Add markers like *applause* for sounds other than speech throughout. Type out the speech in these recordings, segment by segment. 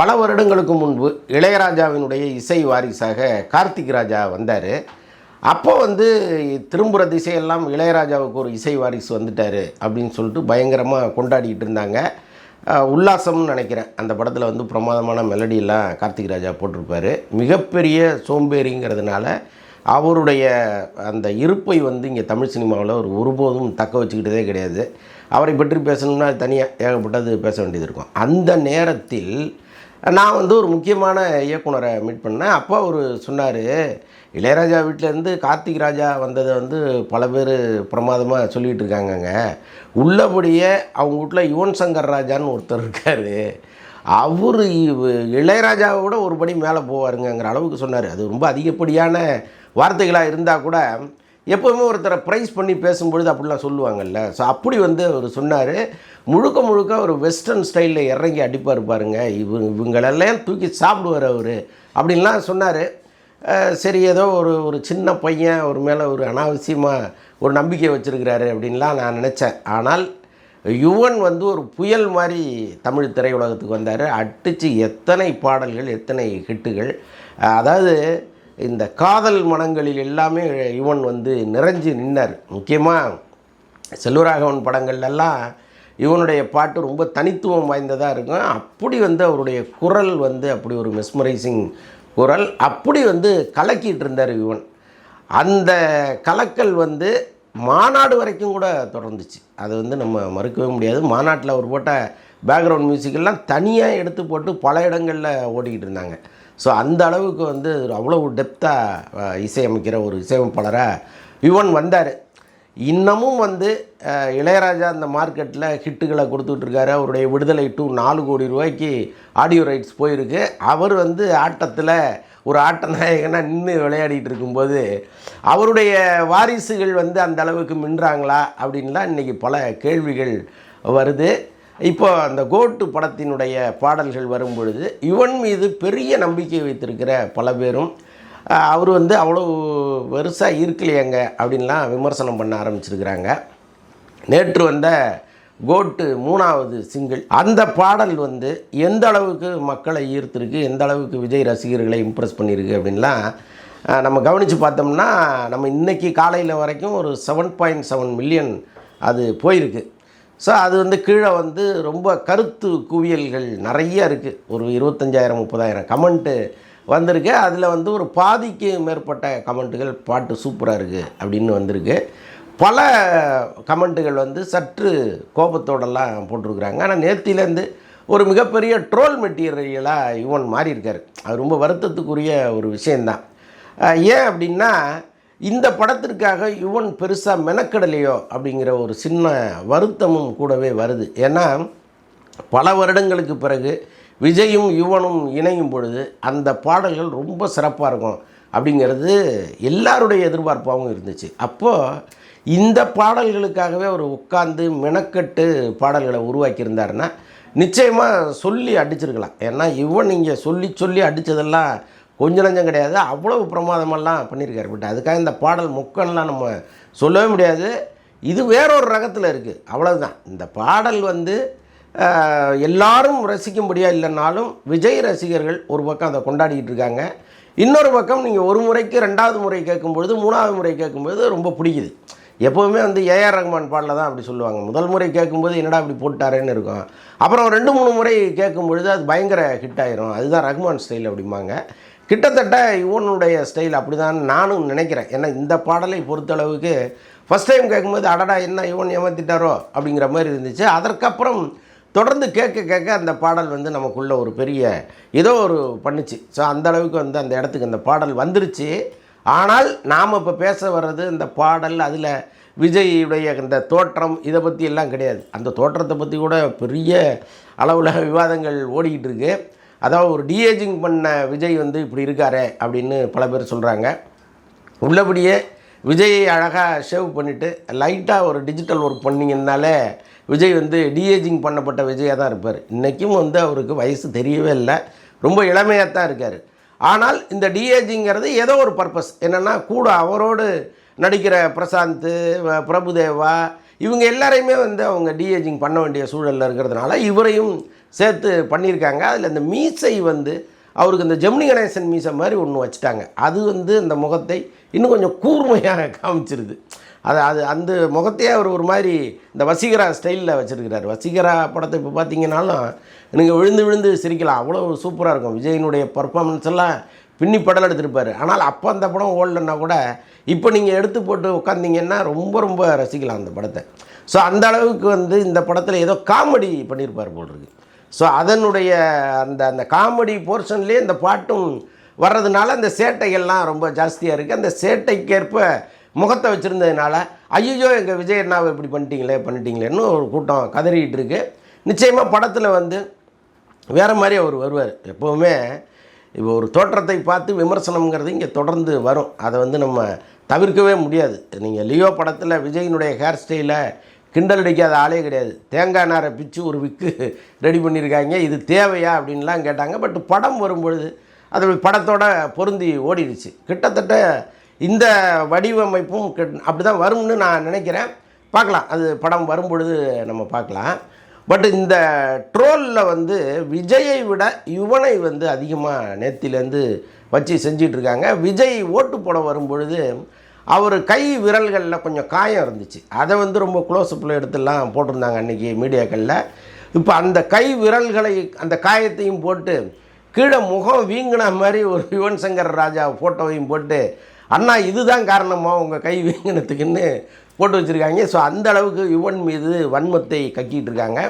பல வருடங்களுக்கு முன்பு இளையராஜாவினுடைய இசை வாரிசாக கார்த்திக் ராஜா வந்தார். அப்போ வந்து திரும்புகிற திசையெல்லாம் இளையராஜாவுக்கு ஒரு இசை வாரிசு வந்துட்டார் அப்படின்னு சொல்லிட்டு பயங்கரமாக கொண்டாடிட்டு இருந்தாங்க. உல்லாசம்னு நினைக்கிறேன். அந்த படத்தில் வந்து பிரமாதமான மெலடியெல்லாம் கார்த்திக் ராஜா போட்டிருப்பாரு. மிகப்பெரிய சோம்பேறிங்கிறதுனால அவருடைய அந்த இருப்பை வந்து இங்கே தமிழ் சினிமாவில் ஒரு ஒருபோதும் தக்க வச்சுக்கிட்டதே கிடையாது. அவரை பற்றி பேசணும்னா தனியாக ஏகப்பட்டது பேச வேண்டியது இருக்கும். அந்த நேரத்தில் நான் வந்து ஒரு முக்கியமான இயக்குனரை மீட் பண்ணேன். அப்போ அவர் சொன்னார் இளையராஜா வீட்டிலேருந்து கார்த்திக் ராஜா வந்ததை வந்து பல பேர் பிரமாதமாக சொல்லிகிட்டு இருக்காங்கங்க. உள்ளபடியே அவங்க வீட்டில் யுவன் சங்கர் ராஜான்னு ஒருத்தர் இருக்கார். அவர் இளையராஜாவை விட ஒரு படி மேலே போவாருங்கிற அளவுக்கு சொன்னார். அது ரொம்ப அதிகப்படியான வார்த்தைகளாக இருந்தால் கூட எப்போவுமே ஒருத்தரை ப்ரைஸ் பண்ணி பேசும்பொழுது அப்படிலாம் சொல்லுவாங்கல்ல. ஸோ அப்படி வந்து அவர் சொன்னார். முழுக்க முழுக்க ஒரு வெஸ்டர்ன் ஸ்டைலில் இறங்கி அடிப்பார் பாருங்க. இவங்க இவங்களெல்லாம் தூக்கி சாப்பிடுவார் அவர். அப்படின்லாம் சொன்னார். சரி ஏதோ ஒரு ஒரு சின்ன பையன் ஒரு மேலே ஒரு அனாவசியமாக ஒரு நம்பிக்கை வச்சுருக்கிறாரு அப்படின்லாம் நான் நினச்சேன். ஆனால் யுவன் வந்து ஒரு புயல் மாதிரி தமிழ் திரையுலகத்துக்கு வந்தார். அடித்து எத்தனை பாடல்கள் எத்தனை ஹிட்டுகள் அதாவது இந்த காதல் மனங்களில் எல்லாமே யுவன் வந்து நிறைஞ்சு நின்னார். முக்கியமாக செல்வராகவன் படங்கள்லாம் இவனுடைய பாட்டு ரொம்ப தனித்துவம் வாய்ந்ததாக இருக்கும். அப்படி வந்து அவருடைய குரல் வந்து அப்படி ஒரு மெஸ்மரைசிங் குரல். அப்படி வந்து கலக்கிட்டு இருந்தார் யுவன் அந்த கலக்கல் வந்து மாநாடு வரைக்கும் கூட தொடர்ந்துச்சு. அது வந்து நம்ம மறுக்கவே முடியாது. மாநாட்டில் அவர் போட்ட பேக்ரவுண்ட் மியூசிக்கெல்லாம் தனியாக எடுத்து போட்டு பல இடங்களில் ஓடிக்கிட்டு இருந்தாங்க. ஸோ அந்த அளவுக்கு வந்து அவ்வளோ டெப்த்தாக இசையமைக்கிற ஒரு இசையமைப்பாளராக யுவன் வந்தார். இன்னமும் வந்து இளையராஜா அந்த மார்க்கெட்டில் ஹிட்டுகளை கொடுத்துட்ருக்காரு. அவருடைய விடுதலை டூ நாலு கோடி ரூபாய்க்கு ஆடியோ ரைட்ஸ் போயிருக்கு. அவர் வந்து ஆட்டத்தில் ஒரு ஆட்ட நாயகனாக நின்று விளையாடிட்டு இருக்கும்போது அவருடைய வாரிசுகள் வந்து அந்த அளவுக்கு மின்றாங்களா அப்படின்லாம் இன்றைக்கி பல கேள்விகள் வருது. இப்போ அந்த கோட்டு படத்தினுடைய பாடல்கள் வரும் பொழுது யுவன் மீது பெரிய நம்பிக்கை வைத்திருக்கிற பல பேரும் அவர் வந்து அவ்வளோ பெருசாக இருக்கலையங்க அப்படின்லாம் விமர்சனம் பண்ண ஆரம்பிச்சிருக்கிறாங்க. நேற்று வந்த கோட்டு மூணாவது சிங்கிள் அந்த பாடல் வந்து எந்த அளவுக்கு மக்களை ஈர்த்திருக்கு எந்த அளவுக்கு விஜய் ரசிகர்களை இம்ப்ரெஸ் பண்ணியிருக்கு அப்படின்லாம் நம்ம கவனித்து பார்த்தோம்னா நம்ம இன்றைக்கி காலையில் வரைக்கும் ஒரு செவன் பாயிண்ட் செவன் மில்லியன் அது போயிருக்கு. ஸோ அது வந்து கீழே வந்து ரொம்ப கருத்து குவியல்கள் நிறைய இருக்குது ஒரு இருபத்தஞ்சாயிரம் முப்பதாயிரம் கமெண்ட்டு வந்திருக்கு. அதில் வந்து ஒரு பாதிக்கு மேற்பட்ட கமெண்ட்டுகள் பாட்டு சூப்பராக இருக்குது அப்படின்னு வந்திருக்கு. பல கமெண்ட்டுகள் வந்து சற்று கோபத்தோடெல்லாம் போட்டிருக்கிறாங்க. ஆனால் நேர்த்தியிலேருந்து ஒரு மிகப்பெரிய ட்ரோல் மெட்டீரியலாக யுவன் மாறி இருக்கார் அது ரொம்ப வருத்தத்துக்குரிய ஒரு விஷயந்தான் ஏன் அப்படின்னா இந்த படத்திற்காக யுவன் பெருசாக மெனக்கடலையோ அப்படிங்கிற ஒரு சின்ன வருத்தமும் கூடவே வருது. ஏன்னா பல வருடங்களுக்கு பிறகு விஜயும் யுவனும் இணையும் பொழுது அந்த பாடல்கள் ரொம்ப சிறப்பாக இருக்கும் அப்படிங்கிறது எல்லாருடைய எதிர்பார்ப்பாகவும் இருந்துச்சு. அப்போது இந்த பாடல்களுக்காகவே அவர் உட்கார்ந்து மெனக்கட்டு பாடல்களை உருவாக்கியிருந்தாருன்னா நிச்சயமாக சொல்லி அடிச்சிருக்கலாம். ஏன்னா யுவன் இங்கே சொல்லி சொல்லி அடித்ததெல்லாம் கொஞ்சம் நஞ்சம் கிடையாது. அவ்வளவு பிரமாதமெல்லாம் பண்ணியிருக்காரு பட் அதுக்காக இந்த பாடல் முக்கன்லாம் நம்ம சொல்லவே முடியாது. இது வேறொரு ரகத்தில் இருக்குது அவ்வளவுதான். இந்த பாடல் வந்து எல்லாரும் ரசிக்கும்படியாக இல்லைனாலும் விஜய் ரசிகர்கள் ஒரு பக்கம் அதை கொண்டாடிக்கிட்டு இருக்காங்க. இன்னொரு பக்கம் நீங்கள் ஒரு முறைக்கு ரெண்டாவது முறை கேட்கும்பொழுது மூணாவது முறை கேட்கும்பொழுது ரொம்ப பிடிக்குது. எப்போவுமே வந்து ஏஆர் ரஹ்மான் பாடலை தான் அப்படி சொல்லுவாங்க. முதல் முறை கேட்கும்போது என்னடா இப்படி போட்டாரேன்னு இருக்கும். அப்புறம் ரெண்டு மூணு முறை கேட்கும்பொழுது அது பயங்கர ஹிட் ஆயிரும். அதுதான் ரஹ்மான் ஸ்டைல் அப்படிம்பாங்க. கிட்டத்தட்ட இவனுடைய ஸ்டைல் அப்படி தான் நானும் நினைக்கிறேன். ஏன்னா இந்த பாடலை பொறுத்தளவுக்கு ஃபஸ்ட் டைம் கேட்கும்போது அடடா என்ன இவன் ஏமாத்திட்டாரோ அப்படிங்கிற மாதிரி இருந்துச்சு. அதற்கப்புறம் தொடர்ந்து கேட்க கேட்க அந்த பாடல் வந்து நமக்குள்ளே ஒரு பெரிய ஏதோ ஒரு பண்ணுச்சு. ஸோ அந்த அளவுக்கு வந்து அந்த இடத்துக்கு அந்த பாடல் வந்துருச்சு. ஆனால் நாம் இப்போ பேச வர்றது இந்த பாடல் அதில் விஜயுடைய இந்த தோற்றம் இதை பற்றி எல்லாம் கிடையாது. அந்த தோற்றத்தை பற்றி கூட பெரிய அளவில் விவாதங்கள் ஓடிக்கிட்டு இருக்குது அதாவது ஒரு டிஏஜிங் பண்ண விஜய் வந்து இப்படி இருக்காரே அப்படின்னு பல பேர் சொல்கிறாங்க உள்ளபடியே விஜயை அழகாக ஷேவ் பண்ணிவிட்டு லைட்டாக ஒரு டிஜிட்டல் ஒர்க் பண்ணிங்கனாலே விஜய் வந்து டிஏஜிங் பண்ணப்பட்ட விஜயாக தான் இருப்பார். இன்றைக்கும் வந்து அவருக்கு வயசு தெரியவே இல்லை. ரொம்ப இளமையாக தான் இருக்கார். ஆனால் இந்த டிஏஜிங்கிறது ஏதோ ஒரு பர்பஸ் என்னென்னா கூட அவரோடு நடிக்கிற பிரசாந்த் வ- பிரபுதேவா இவங்க எல்லாரையுமே வந்து அவங்க டிஏஜிங் பண்ண வேண்டிய சூழலில் இருக்கிறதுனால இவரையும் சேர்த்து பண்ணியிருக்காங்க. அதில் இந்த மீசை வந்து அவருக்கு இந்த ஜெமினி கணேசன் மீசை மாதிரி ஒன்று வச்சுட்டாங்க. அது வந்து அந்த முகத்தை இன்னும் கொஞ்சம் கூர்மையாக *laughs* காமிச்சிருது. அது அது அந்த முகத்தையே அவர் ஒரு மாதிரி இந்த வசீகரா ஸ்டைலில் வச்சுருக்கிறார். வசீகரா படத்தை இப்போ பார்த்தீங்கன்னாலும் நீங்கள் விழுந்து விழுந்து சிரிக்கலாம். அவ்வளோ சூப்பராக இருக்கும். விஜயினுடைய பர்ஃபார்மன்ஸ் எல்லாம் பின்னி படம் எடுத்திருப்பார். ஆனால் அப்போ அந்த படம் ஓடலன்னா கூட இப்போ நீங்கள் எடுத்து போட்டு உட்காந்திங்கன்னா ரொம்ப ரொம்ப ரசிக்கலாம் அந்த படத்தை. ஸோ அந்த அளவுக்கு வந்து இந்த படத்தில் ஏதோ காமெடி பண்ணியிருப்பார் போல் இருக்குது ஸோ அதனுடைய அந்த அந்த காமெடி போர்ஷன்லேயே இந்த பாட்டும் வர்றதுனால அந்த சேட்டைகள்லாம் ரொம்ப ஜாஸ்தியாக இருக்குது அந்த சேட்டைக்கேற்ப முகத்தை வச்சுருந்ததுனால ஐயோ எங்கள் விஜய் அண்ணாவை இப்படி பண்ணிட்டீங்களே பண்ணிட்டீங்களேன்னு ஒரு கூட்டம் கதறிக்கிட்டு இருக்கு. நிச்சயமாக படத்தில் வந்து வேறு மாதிரி அவர் வருவார். எப்போவுமே இப்போ ஒரு தோற்றத்தை பார்த்து விமர்சனம்ங்கிறது இங்கே தொடர்ந்து வரும். அதை வந்து நம்ம தவிர்க்கவே முடியாது. நீங்கள் லியோ படத்தில் விஜயினுடைய ஹேர் ஸ்டைலை கிண்டல் அடிக்காத ஆளே கிடையாது. தேங்காய் நாரை பிச்சு ஒரு விக்கு ரெடி பண்ணியிருக்காங்க. இது தேவையா அப்படின்லாம் கேட்டாங்க. பட் படம் வரும்பொழுது அது படத்தோட பொருந்தி ஓடிடுச்சு. கிட்டத்தட்ட இந்த வடிவமைப்பும் அப்படி தான் வரும்னு நான் நினைக்கிறேன். பார்க்கலாம். அது படம் வரும்பொழுது நம்ம பார்க்கலாம். பட் இந்த ட்ரோலில் வந்து விஜயை விட யுவனை வந்து அதிகமாக நேத்திலேருந்து வச்சு செஞ்சிட்ருக்காங்க. விஜய் ஓட்டு போட வரும்பொழுது அவர் கை விரல்களில் கொஞ்சம் காயம் இருந்துச்சு. அதை வந்து ரொம்ப க்ளோஸ்அப்பில் எடுத்துலாம் போட்டிருந்தாங்க அன்றைக்கி மீடியாக்களில். இப்போ அந்த கை விரல்களை அந்த காயத்தையும் போட்டு கீழே முகம் வீங்கின மாதிரி ஒரு யுவன் சங்கர் ராஜா ஃபோட்டோவையும் போட்டு அண்ணா இதுதான் காரணமாக உங்கள் கை வீங்கினத்துக்குன்னு போட்டு வச்சுருக்காங்க. ஸோ அந்த அளவுக்கு யுவன் மீது வன்மத்தை கக்கிட்டு இருக்காங்க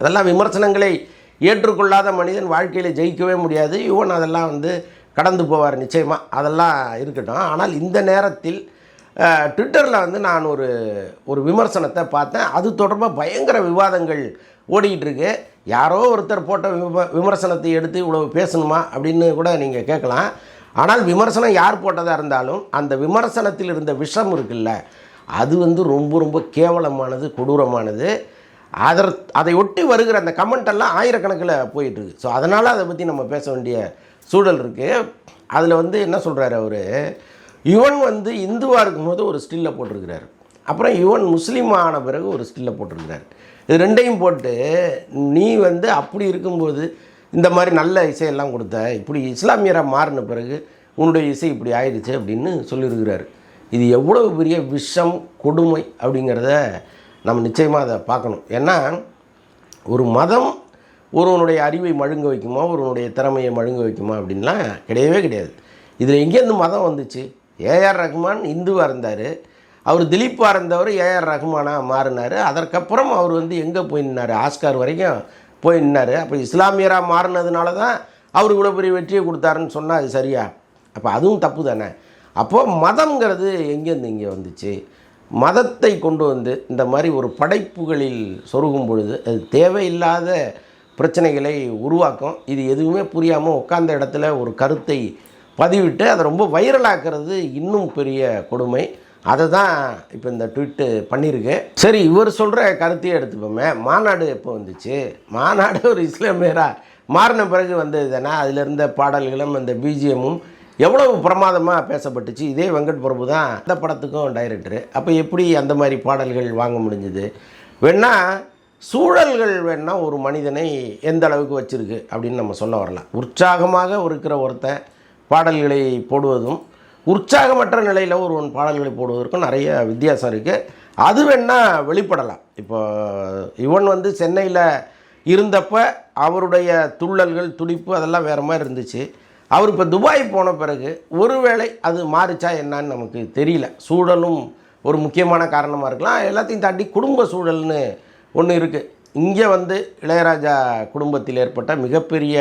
அதெல்லாம் விமர்சனங்களை ஏற்றுக்கொள்ளாத மனிதன் வாழ்க்கையில் ஜெயிக்கவே முடியாது. யுவன் அதெல்லாம் வந்து கடந்து போவார் நிச்சயமாக அதெல்லாம் இருக்கட்டும். ஆனால் இந்த நேரத்தில் ட்விட்டரில் வந்து நான் ஒரு ஒரு விமர்சனத்தை பார்த்தேன். அது தொடர்பாக பயங்கர விவாதங்கள் ஓடிக்கிட்டு இருக்கு. யாரோ ஒருத்தர் போட்ட விம விமர்சனத்தை எடுத்து இவ்வளோ பேசணுமா அப்படின்னு கூட நீங்கள் கேட்கலாம். ஆனால் விமர்சனம் யார் போட்டதாக இருந்தாலும் அந்த விமர்சனத்தில் இருந்த விஷம் இருக்குல்ல அது வந்து ரொம்ப ரொம்ப கேவலமானது கொடூரமானது. அதர் அதை ஒட்டி வருகிற அந்த கமெண்ட் எல்லாம் ஆயிரக்கணக்கில் போயிட்டுருக்கு ஸோ அதனால் அதை பற்றி நம்ம பேச வேண்டிய சூழல் இருக்குது அதில் வந்து என்ன சொல்கிறாரு அவர்? யுவன் வந்து இந்துவாக இருக்கும்போது ஒரு ஸ்டில்லை போட்டிருக்கிறார். அப்புறம் யுவன் முஸ்லீம் ஆன பிறகு ஒரு ஸ்டில்லை போட்டிருக்கிறார். இது ரெண்டையும் போட்டு நீ வந்து அப்படி இருக்கும்போது இந்த மாதிரி நல்ல இசையெல்லாம் கொடுத்த இப்படி இஸ்லாமியராக மாறின பிறகு உன்னுடைய இசை இப்படி ஆயிடுச்சு அப்படின்னு சொல்லியிருக்கிறாரு. இது எவ்வளவு பெரிய விஷம் கொடுமை அப்படிங்கிறத நம்ம நிச்சயமாக அதை பார்க்கணும். ஏன்னா ஒரு மதம் ஒருவனுடைய அறிவை மழுங்க வைக்குமா ஒருவனுடைய திறமையை மழுங்க வைக்குமா அப்படின்லாம் கிடையவே கிடையாது. இதில் எங்கேருந்து மதம் வந்துச்சு? ஏஆர் ரஹ்மான் இந்துவாக இருந்தார். அவர் திலீப்பாக இருந்தவர் ஏஆர் ரஹ்மானாக மாறினார். அதற்கப்புறம் அவர் வந்து எங்கே போய் நின்னார்? ஆஸ்கார் வரைக்கும் போய் நின்னார். அப்போ இஸ்லாமியராக மாறினதுனால தான் அவர் இவ்வளோ பெரிய வெற்றியை கொடுத்தாருன்னு சொன்னால் அது சரியா? அப்போ அதுவும் தப்பு தானே? அப்போது மதம்ங்கிறது எங்கேருந்து இங்கே வந்துச்சு? மதத்தை கொண்டு வந்து இந்த மாதிரி ஒரு படைப்புகளில் சொருகும் பொழுது அது தேவையில்லாத பிரச்சனைகளை உருவாக்கும். இது எதுவுமே புரியாமல் உட்கார்ந்த இடத்துல ஒரு கருத்தை பதிவிட்டு அதை ரொம்ப வைரலாக்குறது இன்னும் பெரிய கொடுமை. அதை தான் இப்போ இந்த ட்விட்டு பண்ணியிருக்கு. சரி இவர் சொல்கிற கருத்தையே எடுத்துப்போமே. மாநாடு எப்போ வந்துச்சு? மாநாடு ஒரு இஸ்லாமியராக மாறின பிறகு வந்ததுன்னா அதில் இருந்த பாடல்களும் அந்த பிஜிஎம்மும் எவ்வளவு பிரமாதமாக பேசப்பட்டுச்சு? இதே வெங்கட் பிரபு தான் அந்த படத்துக்கும் டைரக்டரு அப்போ எப்படி அந்த மாதிரி பாடல்கள் வாங்க முடிஞ்சுது? வேணால் சூழல்கள் வேணா ஒரு மனிதனை எந்த அளவுக்கு வச்சுருக்கு அப்படின்னு நம்ம சொல்ல வரலாம். உற்சாகமாக இருக்கிற ஒருத்தன் பாடல்களை போடுவதும் உற்சாகமற்ற நிலையில் ஒருவன் பாடல்களை போடுவதற்கும் நிறைய வித்தியாசம் இருக்குது அது வேணா வெளிப்படலாம். இப்போ இவன் வந்து சென்னையில் இருந்தப்போ அவருடைய துள்ளல்கள் துடிப்பு அதெல்லாம் வேறு மாதிரி இருந்துச்சு. அவர் இப்போ துபாய் போன பிறகு ஒருவேளை அது மாறிச்சா என்னன்னு நமக்கு தெரியல. சூழலும் ஒரு முக்கியமான காரணமாக இருக்கலாம். எல்லாத்தையும் தாண்டி குடும்ப சூழல்னு ஒன்று இருக்குது இங்கே வந்து இளையராஜா குடும்பத்தில் ஏற்பட்ட மிகப்பெரிய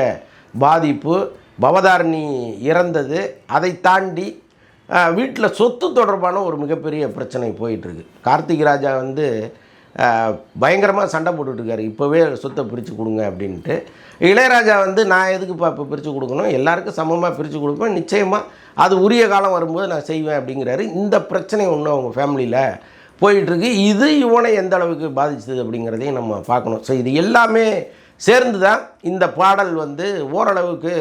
பாதிப்பு பவதாரணி இறந்தது. அதை தாண்டி வீட்டில் சொத்து தொடர்பான ஒரு மிகப்பெரிய பிரச்சனை போயிட்டுருக்கு. கார்த்திக் ராஜா வந்து பயங்கரமாக சண்டை போட்டுட்ருக்காரு இப்போவே சொத்தை பிரித்து கொடுங்க அப்படின்ட்டு. இளையராஜா வந்து நான் எதுக்குப்பா இப்போ பிரித்து கொடுக்கணும்? எல்லாருக்கும் சமமாக பிரித்து கொடுப்பேன் நிச்சயமாக அது உரிய காலம் வரும்போது நான் செய்வேன் அப்படிங்கிறாரு. இந்த பிரச்சனை ஒன்று அவங்க ஃபேமிலியில் போயிட்டுருக்கு. இது இவனை எந்த அளவுக்கு பாதிச்சது அப்படிங்கிறதையும் நம்ம பார்க்கணும். ஸோ இது எல்லாமே சேர்ந்து தான் இந்த பாடல் வந்து ஓரளவுக்கு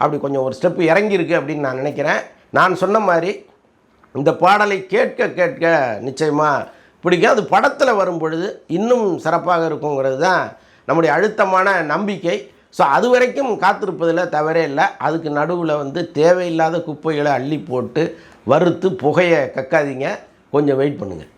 அப்படி கொஞ்சம் ஒரு ஸ்டெப்பு இறங்கியிருக்கு அப்படின்னு நான் நினைக்கிறேன். நான் சொன்ன மாதிரி இந்த பாடலை கேட்க கேட்க நிச்சயமாக பிடிக்கும். அது படத்தில் வரும் பொழுது இன்னும் சிறப்பாக இருக்குங்கிறது தான் நம்முடைய அழுத்தமான நம்பிக்கை. ஸோ அது வரைக்கும் காத்திருப்பதில் தவறே இல்லை. அதுக்கு நடுவில் வந்து தேவையில்லாத குப்பைகளை அள்ளி போட்டு வறுத்து புகையை கக்காதீங்க. கொஞ்சம் வெயிட் பண்ணுங்கள்